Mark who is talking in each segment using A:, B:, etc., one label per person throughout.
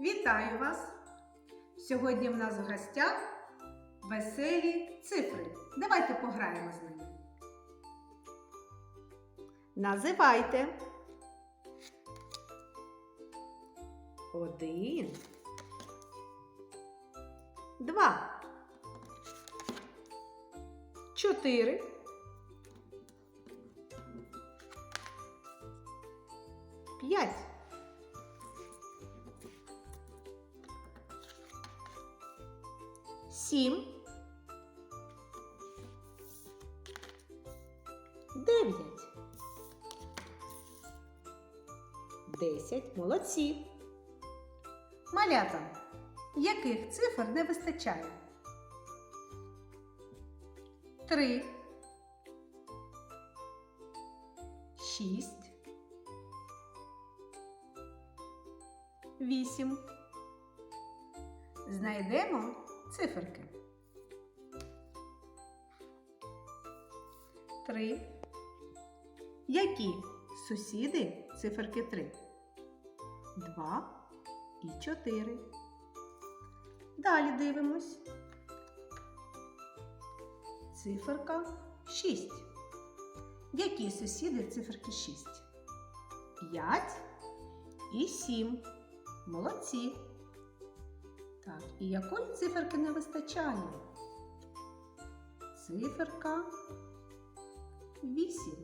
A: Вітаю вас! Сьогодні в нас в гостях веселі цифри. Давайте пограємо з ними. Називайте. Один. Два. Чотири. П'ять. Сім. Дев'ять. Десять. Молодці. Малята. Яких цифр не вистачає? Три. Шість. Вісім. Знайдемо циферки. Три. Які сусіди циферки три? Два і чотири. Далі дивимось. Циферка 6. Які сусіди циферки 6? 5 і 7. Молодці. Так, і якої циферки не вистачає? Циферка 8.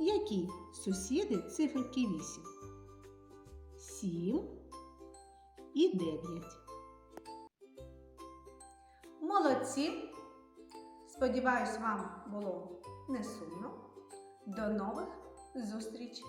A: Які сусіди циферки 8? 7 і 9. Молодці! Сподіваюсь, вам було не сумно. До нових зустрічей!